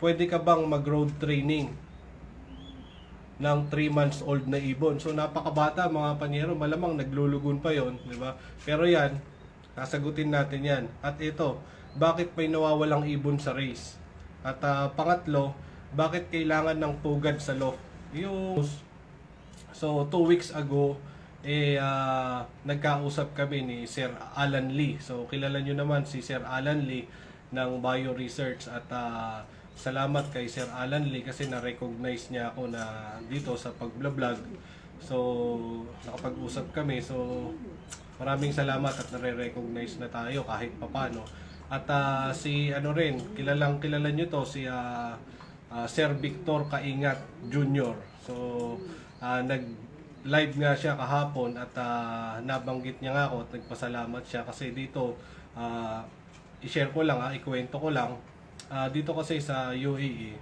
pwede ka bang mag-road training ng 3 months old na ibon. So napakabata mga panyero, malamang naglulugon pa yon, di ba? Pero yan, sasagutin natin yan. At ito, bakit may nawawalang ibon sa race? At ah, pangatlo, bakit kailangan ng pugad sa loft? Yung So, two weeks ago, eh, ah, nagkausap kami ni Sir Alan Lee. So, kilala nyo naman si Sir Alan Lee ng Bio Research at ah, salamat kay Sir Alan Lee kasi na-recognize niya ako na dito sa pag-vlog. So, nakapag-usap kami. So, maraming salamat at nare-recognize na tayo kahit papano. At ah, si ano rin, kilalang kilala nyo to, si ah, ah, Sir Victor Kaingat Jr. So, ah, nag live nga siya kahapon at ah, nabanggit niya nga ako at nagpasalamat siya kasi dito ah, i-share ko lang, ah, ikwento ko lang. Ah, dito kasi sa UAE,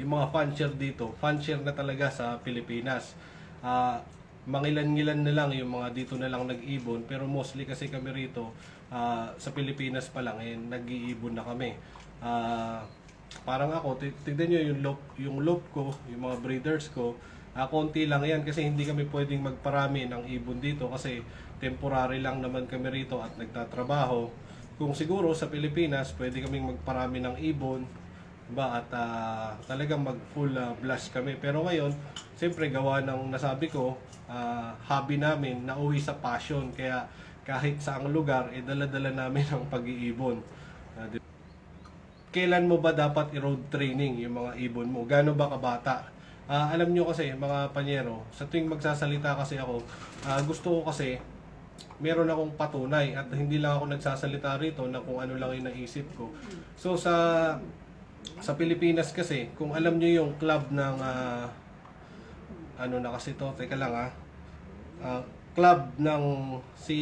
yung mga fanshare dito, fanshare na talaga sa Pilipinas. Ah, mangilan-ngilan na lang yung mga dito na lang nag-ibon pero mostly kasi kami rito ah, sa Pilipinas pa lang eh nag-iibon na kami. Ah, parang ako, ti- tignan nyo yung loop, yung loop ko, yung mga breeders ko, ah, konti lang yan kasi hindi kami pwedeng magparami ng ibon dito kasi temporary lang naman kami rito at nagtatrabaho. Kung siguro sa Pilipinas, pwede kaming magparami ng ibon, ba at ah, talagang mag full ah, blast kami. Pero ngayon, siyempre gawa ng nasabi ko, ah, hobby namin, nauwi sa passion. Kaya kahit saang lugar, eh dala-dala namin ang pag-iibon. Di- kailan mo ba dapat i-road training yung mga ibon mo? Gaano ba kabata? Ah, alam nyo kasi, mga panyero, sa tuwing magsasalita kasi ako, ah, gusto ko kasi, meron akong patunay at hindi lang ako nagsasalita rito na kung ano lang yung naisip ko. So sa sa Pilipinas kasi, kung alam nyo yung club ng ah, ano na kasi to, teka lang ah, Ah, club ng si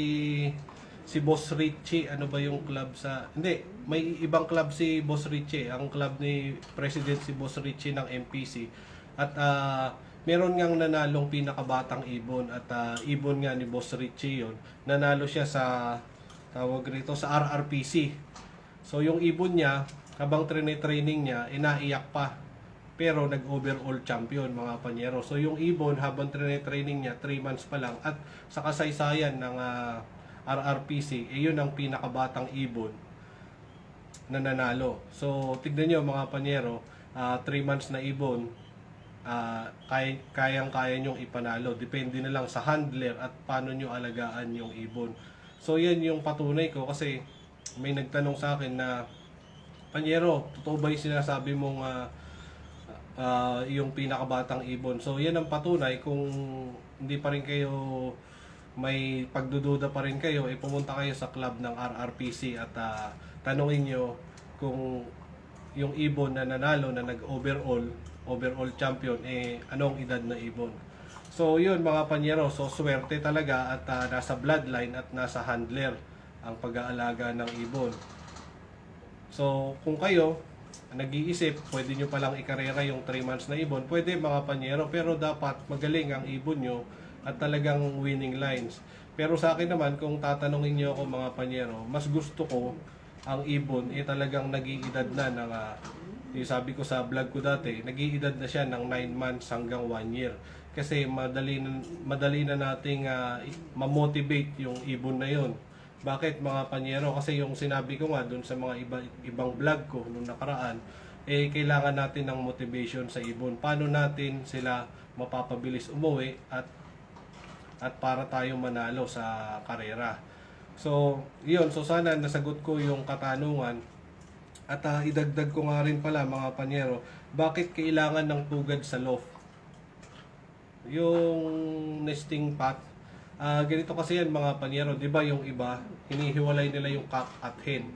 si Boss Richie, ano ba yung club sa hindi, may ibang club si Boss Richie, ang club ni President si Boss Richie ng MPC. At ah, meron ngang nanalong pinakabatang ibon at ah, ibon nga ni Boss Richie yon. Nanalo siya sa tawag rito sa RRPC. So yung ibon niya, habang training niya, inaiyak pa. Pero nag-overall champion mga panyero. So yung ibon habang training niya, 3 months pa lang at sa kasaysayan ng ah, RRPC, eh ang pinakabatang ibon na nanalo. So tignan nyo mga panyero, 3 months na ibon, ah, kay, kayang-kaya nyong ipanalo. Depende na lang sa handler at paano nyo alagaan yung ibon. So yan yung patunay ko kasi may nagtanong sa akin na Panyero, totoo ba yung sinasabi mong ah, ah, yung pinakabatang ibon? So yan ang patunay kung hindi pa rin kayo may pagdududa pa rin kayo, eh pumunta kayo sa club ng RRPC at ah, tanungin nyo kung yung ibon na nanalo na nag-overall, overall champion, eh anong edad na ibon. So yun mga panyero, so swerte talaga at ah, nasa bloodline at nasa handler ang pag-aalaga ng ibon. So kung kayo nag-iisip, pwede nyo palang ikarera yung 3 months na ibon, pwede mga panyero, pero dapat magaling ang ibon nyo at talagang winning lines. Pero sa akin naman, kung tatanungin nyo ako mga panyero, mas gusto ko ang ibon eh talagang nag-iedad na ng ah, yung sabi ko sa vlog ko dati, nag-iedad na siya ng 9 months hanggang 1 year. Kasi madali na, madali na nating i- ma-motivate yung ibon na yon. Bakit mga panyero? Kasi yung sinabi ko nga dun sa mga iba, ibang vlog ko nung nakaraan, eh kailangan natin ng motivation sa ibon. Paano natin sila mapapabilis umuwi at at para tayo manalo sa karera. So, yun. So, sana nasagot ko yung katanungan. At ah, idagdag ko nga rin pala mga panyero, bakit kailangan ng pugad sa loft? Yung nesting pot, ah ganito kasi yan mga panyero, di ba yung iba, hinihiwalay nila yung cock at hen.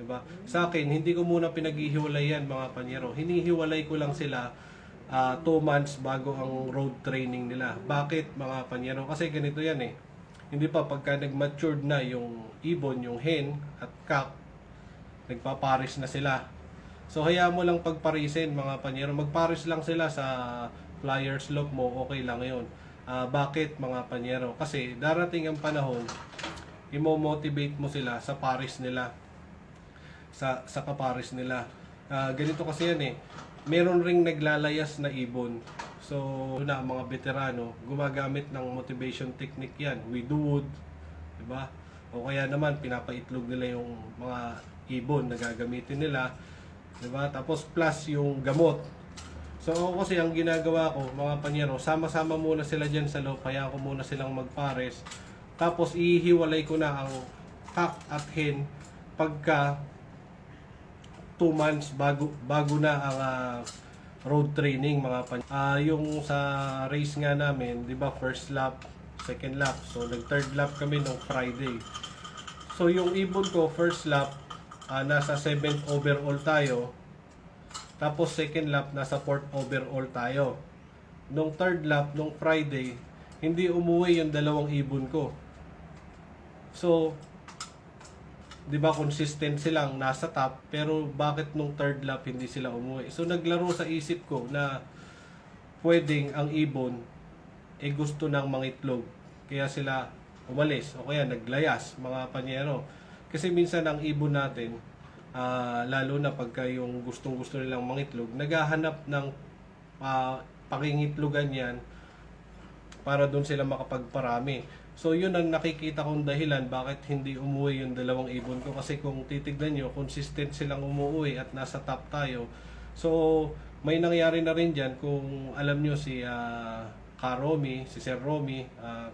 Di ba? Sa akin, hindi ko muna pinaghihiwalay yan mga panyero. Hinihiwalay ko lang sila 2 months bago ang road training nila. Bakit mga panyero? Kasi ganito yan eh. Hindi pa pagka nag-matured na yung ibon, yung hen at cock, nagpaparis na sila. So hayaan mo lang pagparisin mga panyero. Magparis lang sila sa flyer slope mo, okay lang yon. Ah, bakit mga panyero? Kasi darating ang panahon, imo-motivate mo sila sa paris nila. Sa sa kaparis nila. Ah, ganito kasi yan eh. Meron ring naglalayas na ibon. So, na mga veterano, gumagamit ng motivation technique yan. We do wood, di ba? O kaya naman, pinapaitlog nila yung mga ibon na gagamitin nila. Di ba? Tapos plus yung gamot. So ako kasi ang ginagawa ko, mga panyero, sama-sama muna sila dyan sa loob, kaya ko muna silang magpares. Tapos ihiwalay ko na ang cock at hen pagka 2 months bago bago na ang ah, road training mga pan. Ah, yung sa race nga namin, 'di ba, first lap, second lap. So nag third lap kami nung Friday. So yung ibon ko first lap ah, nasa 7th overall tayo. Tapos second lap nasa 4th overall tayo. Nung third lap nung Friday, hindi umuwi yung dalawang ibon ko. So, 'di ba consistent silang nasa top pero bakit nung third lap hindi sila umuwi? So naglaro sa isip ko na pwedeng ang ibon eh gusto ng mangitlog kaya sila umalis o kaya naglayas mga panyero. Kasi minsan ang ibon natin ah, lalo na pagka yung gustong gusto nilang mangitlog, naghahanap ng ah, pakingitlogan yan para doon sila makapagparami. So yun ang nakikita kong dahilan bakit hindi umuwi yung dalawang ibon ko kasi kung titignan nyo, consistent silang umuwi at nasa top tayo. So may nangyari na rin dyan kung alam nyo si uh, Ka Romy, si Sir Romy, ah,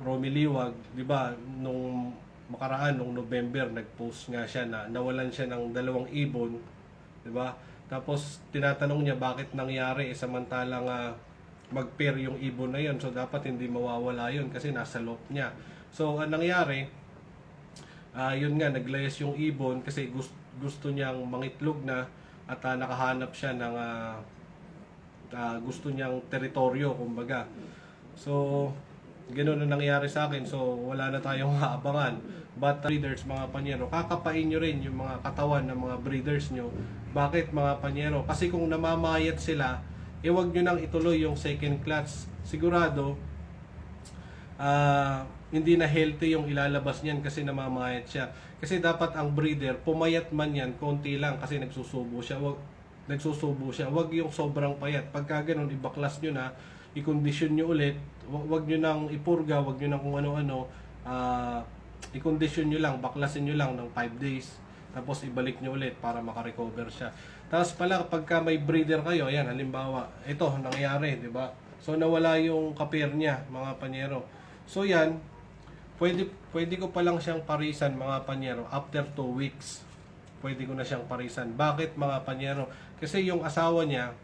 Romy Liwag, di ba, nung makaraan, nung November, nag-post nga siya na nawalan siya ng dalawang ibon, di ba? Tapos tinatanong niya bakit nangyari eh, samantalang ah, mag-pair yung ibon na yun. So, dapat hindi mawawala yun kasi nasa loob niya. So, ang nangyari, ah yun nga, naglayas yung ibon kasi gusto, gusto niyang mangitlog na at ah, nakahanap siya ng ah, ah, gusto niyang teritoryo, kumbaga. So, ganun ang nangyari sa akin. So, wala na tayong haabangan. But uh, breeders, mga panyero, kakapain nyo rin yung mga katawan ng mga breeders nyo. Bakit mga panyero? Kasi kung namamayat sila, eh wag nyo nang ituloy yung second clutch. Sigurado, ah hindi na healthy yung ilalabas niyan kasi namamayat siya. Kasi dapat ang breeder, pumayat man yan, konti lang kasi nagsusubo siya. Wag, nagsusubo siya. Wag yung sobrang payat. Pagka ganun, ibaklas nyo na, i-condition nyo ulit. Wag, wag nyo nang ipurga, wag nyo nang kung ano-ano. ah i-condition nyo lang, baklasin nyo lang ng 5 days. Tapos ibalik nyo ulit para makarecover siya. Tapos pala pagka may breeder kayo, ayan, halimbawa, ito, nangyayari, di ba? So nawala yung kapir niya, mga panyero. So yan, pwede, pwede ko pa lang siyang parisan, mga panyero, after 2 weeks. Pwede ko na siyang parisan. Bakit, mga panyero? Kasi yung asawa niya,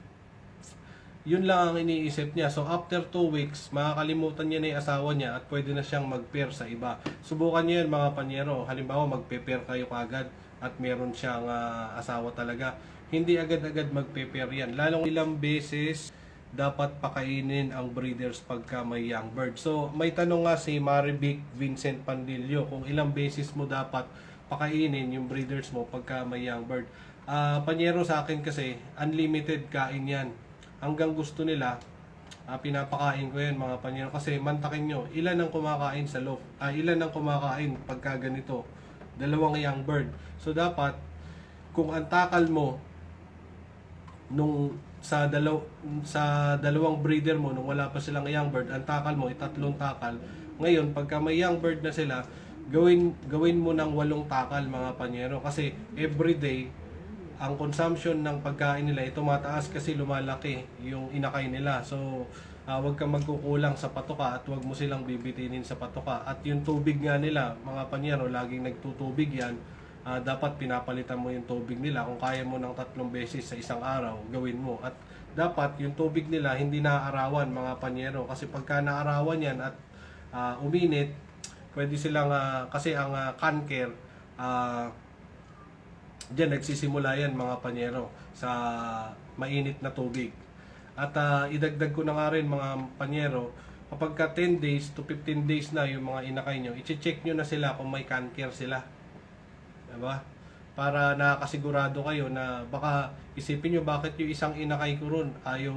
yun lang ang iniisip niya. So after 2 weeks, makakalimutan niya na yung asawa niya at pwede na siyang mag-pair sa iba. Subukan niyo yan mga panyero. Halimbawa magpe-pair kayo kagad at meron siyang ah, asawa talaga. Hindi agad-agad magpe-pair yan. Lalong ilang beses dapat pakainin ang breeders pagka may young bird. So may tanong nga si Marivic Vincent Pandillo kung ilang beses mo dapat pakainin yung breeders mo pagka may young bird. Ah, panyero sa akin kasi unlimited kain yan hanggang gusto nila, ah, pinapakain ko yan mga panyero. Kasi mantakin nyo, ilan ang kumakain sa loob? Ah, ilan ang kumakain pagka ganito? Dalawang young bird. So dapat, kung ang takal mo, nung sa dalaw sa dalawang breeder mo nung wala pa silang young bird ang takal mo ay tatlong takal ngayon pagka may young bird na sila gawin gawin mo ng walong takal mga panyero kasi everyday ang consumption ng pagkain nila ay tumataas kasi lumalaki yung inakay nila. So, ah, wag kang magkukulang sa patoka at wag mo silang bibitinin sa patoka. At yung tubig nga nila, mga panyero, laging nagtutubig yan. Ah, dapat pinapalitan mo yung tubig nila. Kung kaya mo ng tatlong beses sa isang araw, gawin mo. At dapat yung tubig nila hindi naaarawan mga panyero. Kasi pagka naarawan yan at ah, uminit, pwede silang, ah, kasi ang uh, canker, ah, Diyan nagsisimula yan mga panyero sa mainit na tubig. At ah, idagdag ko na nga rin mga panyero, kapag ka 10 days to 15 days na yung mga inakay nyo, i-check nyo na sila kung may cancer sila. Diba? Para nakakasigurado kayo na baka isipin nyo bakit yung isang inakay ko ron ayaw,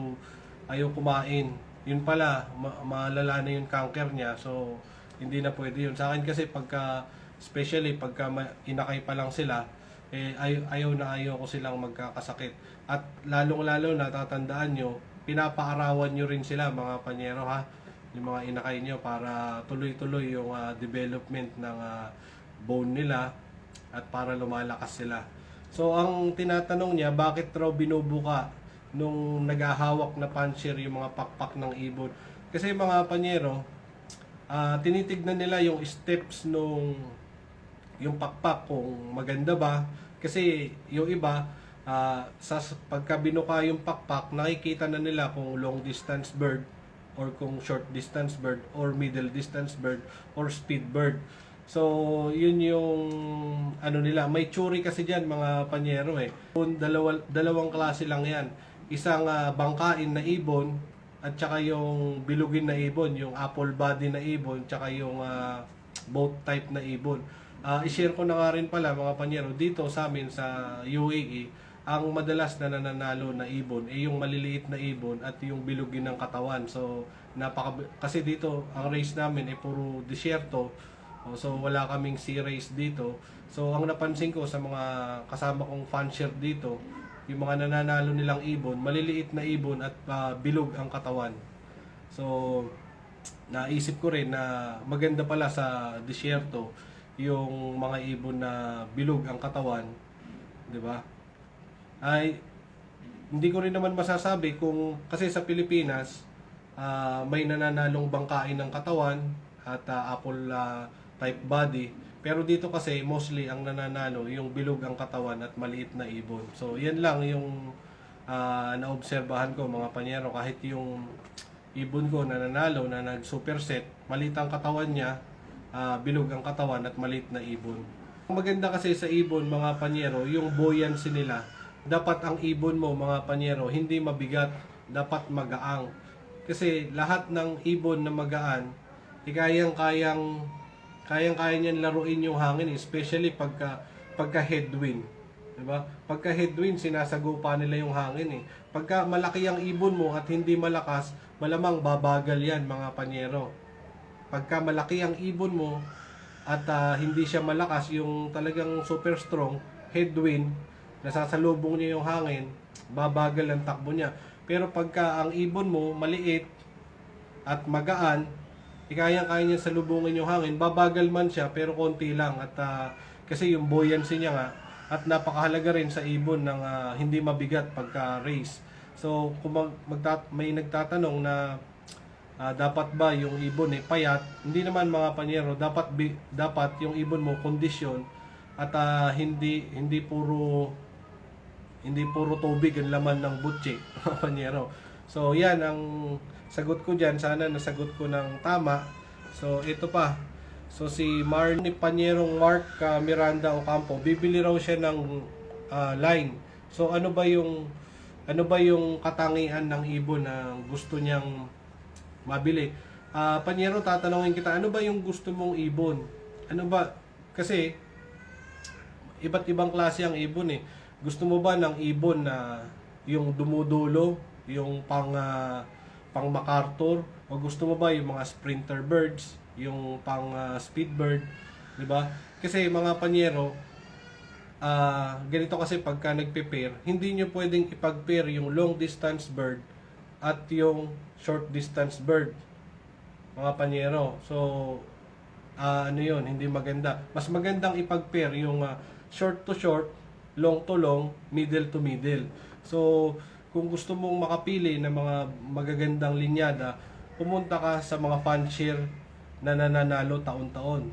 ayaw kumain. Yun pala, ma- malala na yung cancer niya. So, hindi na pwede yun. Sa akin kasi pagka, especially pagka inakay pa lang sila, eh, ay, ayaw na ayaw ko silang magkakasakit. At lalong-lalo natatandaan nyo, pinapaarawan nyo rin sila mga panyero ha, yung mga inakay nyo para tuloy-tuloy yung ah, development ng ah, bone nila at para lumalakas sila. So ang tinatanong niya, bakit raw binubuka nung naghahawak na puncher yung mga pakpak ng ibon? Kasi mga panyero, ah, tinitignan nila yung steps nung yung pakpak kung maganda ba. Kasi yung iba ah, sa pagka binuka yung pakpak nakikita na nila kung long distance bird or kung short distance bird or middle distance bird or speed bird. So yun yung ano nila. May churi kasi diyan mga panyero eh. Dalawa, dalawang klase lang yan. Isang ah, bangkain na ibon at saka yung bilugin na ibon yung apple body na ibon tsaka yung ah, boat type na ibon Ah, i-share ko na nga rin pala mga panyero dito sa amin sa UAE ang madalas na nananalo na ibon ay yung maliliit na ibon at yung bilugin ng katawan. So napaka kasi dito ang race namin ay puro disyerto. So wala kaming sea race dito. So ang napansin ko sa mga kasama kong fansher dito, yung mga nananalo nilang ibon, maliliit na ibon at ah, bilog ang katawan. So naisip ko rin na maganda pala sa disyerto yung mga ibon na bilog ang katawan, 'di ba? Ay hindi ko rin naman masasabi kung kasi sa Pilipinas ah, may nananalong bangkain ng katawan at ah, apple ah, type body. Pero dito kasi mostly ang nananalo yung bilog ang katawan at maliit na ibon. So yan lang yung ah, naobserbahan ko mga panyero kahit yung ibon ko na nanalo na nag superset, maliit ang katawan niya, ah, bilog ang katawan at maliit na ibon. Maganda kasi sa ibon mga panyero, yung buoyancy nila. Dapat ang ibon mo mga panyero hindi mabigat, dapat magaang. Kasi lahat ng ibon na magaan, kayang-kayang kayang-kaya niyan laruin yung hangin, especially pagka pagka headwind. 'Di ba? Pagka headwind, sinasagupa nila yung hangin eh. Pagka malaki ang ibon mo at hindi malakas, malamang babagal 'yan mga panyero. Pagka malaki ang ibon mo at ah, hindi siya malakas, yung talagang super strong, headwind, nasasalubong niya yung hangin, babagal ang takbo niya. Pero pagka ang ibon mo maliit at magaan, ikayang-kaya niya salubungin yung hangin, babagal man siya pero konti lang at ah, kasi yung buoyancy niya nga at napakahalaga rin sa ibon ng ah, hindi mabigat pagka race. So kung mag, magtat- may nagtatanong na ah, dapat ba yung ibon eh payat, hindi naman mga panyero, dapat bi- dapat yung ibon mo kondisyon at ah, hindi hindi puro hindi puro tubig ang laman ng butche, panyero. So, yan ang sagot ko dyan. Sana nasagot ko ng tama. So, ito pa. So, si Marnie Panyerong Mark ah, Miranda Ocampo, bibili raw siya ng ah, line. So, ano ba yung ano ba yung katangian ng ibon na gusto niyang mabili? Ah, Panyero, tatanungin kita, ano ba yung gusto mong ibon? Ano ba? Kasi, iba't ibang klase ang ibon eh. Gusto mo ba ng ibon na yung dumudulo, yung pang ah, pang MacArthur o gusto mo ba yung mga sprinter birds, yung pang ah, speed 'di ba? Kasi mga panyero ah ganito kasi pagka nagpe-pair, hindi nyo pwedeng ipag-pair yung long distance bird at yung short distance bird. Mga panyero. So, ah ano yun, hindi maganda. Mas magandang ipag-pair yung ah, short to short, long to long, middle to middle. So, kung gusto mong makapili ng mga magagandang linyada, pumunta ka sa mga fancier na nananalo taon-taon.